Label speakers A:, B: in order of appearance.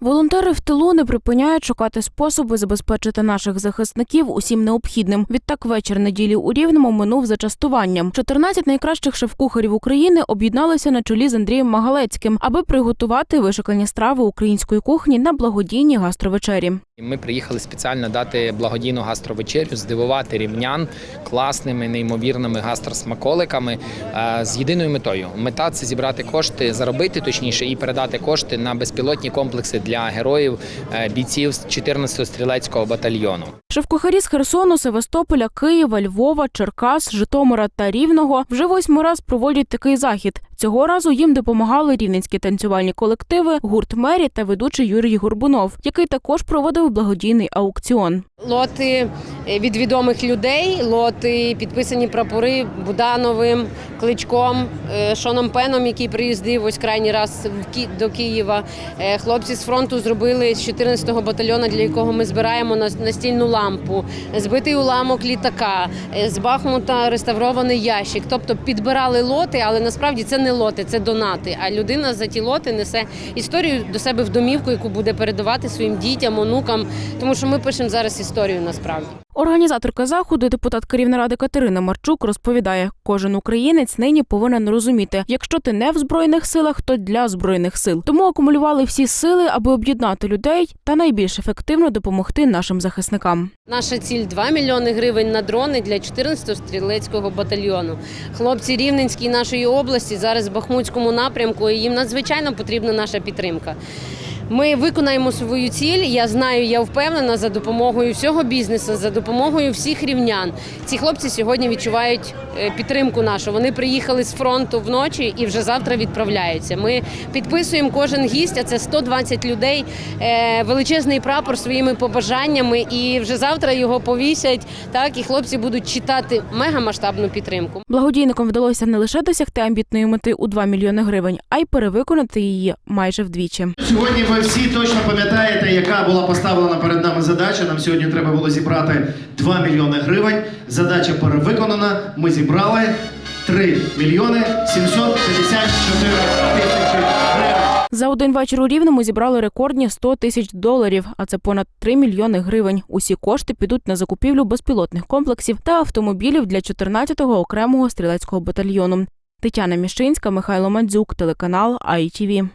A: Волонтери в тилу не припиняють шукати способи забезпечити наших захисників усім необхідним. Відтак вечір неділі у Рівному минув за частуванням. 14 найкращих шеф-кухарів України об'єдналися на чолі з Андрієм Магалецьким, аби приготувати вишукані страви української кухні на благодійній гастровечері.
B: Ми приїхали спеціально дати благодійну гастровечерю, здивувати рівнян класними, неймовірними гастросмаколиками е, з єдиною метою. Мета це зібрати кошти, заробити точніше і передати кошти на безпілотні комплекси для героїв е, бійців з 14-го стрілецького батальйону.
A: Шеф-кухарі з Херсону, Севастополя, Києва, Львова, Черкас, Житомира та Рівного вже восьмий раз проводять такий захід. Цього разу їм допомагали рівненські танцювальні колективи, гурт Мері та ведучий Юрій Горбунов, який також проводив благодійний аукціон.
C: Лоти е, від відомих людей, лоти підписані прапори Будановим, Кличком, е, Шоном Пеном, який приїздив ось крайній раз до Києва. Хлопці з фронту зробили з 14-го батальйону, для якого ми збираємо настільну лампу, збитий уламок літака, е, з Бахмута реставрований ящик. Тобто підбирали лоти, але насправді це не лоти, це донати. А людина за ті лоти несе історію до себе в домівку, яку буде передавати своїм дітям, онукам. Тому що ми пишемо зараз історію насправді.
A: Організаторка заходу, депутатка Рівнеради Катерина Марчук, розповідає, кожен українець нині повинен розуміти, якщо ти не в збройних силах, то для збройних сил. Тому акумулювали всі сили, аби об'єднати людей та найбільш ефективно допомогти нашим захисникам.
C: Наша ціль 2 мільйони гривень на дрони для 14-го стрілецького батальйону. Хлопці Рівненській нашої області зараз в Бахмутському напрямку. і Їм надзвичайно потрібна наша підтримка. Ми виконаємо свою ціль. Я знаю, я впевнена за допомогою всього бізнесу, за допомогою всіх рівнян. Ці хлопці сьогодні відчувають е, підтримку нашу. Вони приїхали з фронту вночі і вже завтра відправляються. Ми підписуємо кожен гість, а це 120 людей. е, Величезний прапор своїми побажаннями, і вже завтра його повісять. Так і хлопці будуть читати мегамасштабну підтримку.
A: Благодійникам вдалося не лише досягти амбітної мети у 2 мільйони гривень, а й перевиконати її майже вдвічі.
D: Сьогодні всі точно пам'ятаєте, яка була поставлена перед нами задача. Нам сьогодні треба було зібрати 2 мільйони гривень. Задача перевиконана. Ми зібрали 3 мільйони 754 тисячі гривень.
A: За один вечір у Рівному зібрали рекордні 100 тисяч доларів, а це понад 3 мільйони гривень. Усі кошти підуть на закупівлю безпілотних комплексів та автомобілів для 14-го окремого стрілецького батальйону. Тетяна Міщинська, Михайло Мандзюк, телеканал ITV.